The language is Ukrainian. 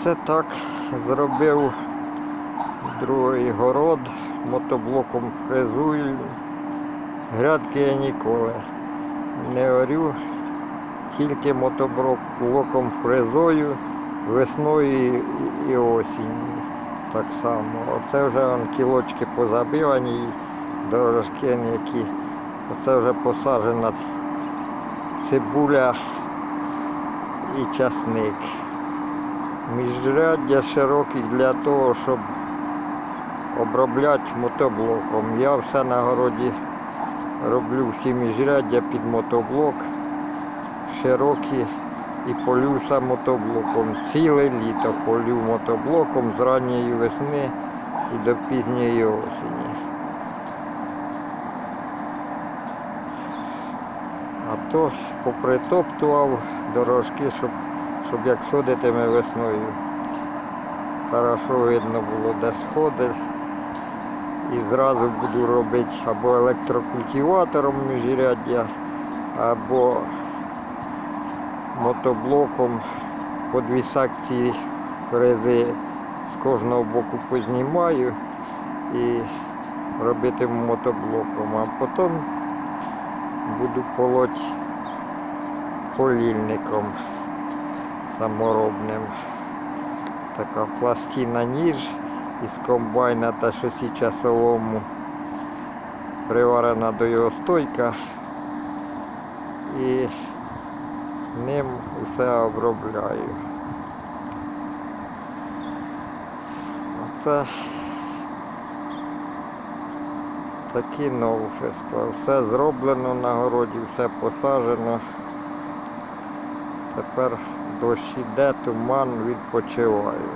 Оце так зробив другий город, мотоблоком фрезую. Грядки я ніколи не орю, тільки мотоблоком фрезою весною і- осінню. Так само. Оце вже он, кілочки позабивані, дорожки які. Оце вже посаджена цибуля і часник. Міжряддя широкі для того, щоб обробляти мотоблоком. Я все на городі роблю всі міжряддя під мотоблок, широкі і полю все мотоблоком. Ціле літо полю мотоблоком з ранньої весни і до пізньої осені. А то попритоптував дорожки, щоб, щоб як сходитиме весною. Хорошо видно було, де сходить. І зразу буду робити або електрокультиватором міжряддя, або мотоблоком по дві секції фрези з кожного боку познімаю і робитиму мотоблоком, а потім буду полоть полільником саморобним. Така пластина ніж із комбайна та що січа солому приварена до його стойка і ним усе обробляю. Оце такі новшества. Все зроблено на городі, все посаджено. Тепер дощ іде, туман, відпочиваю.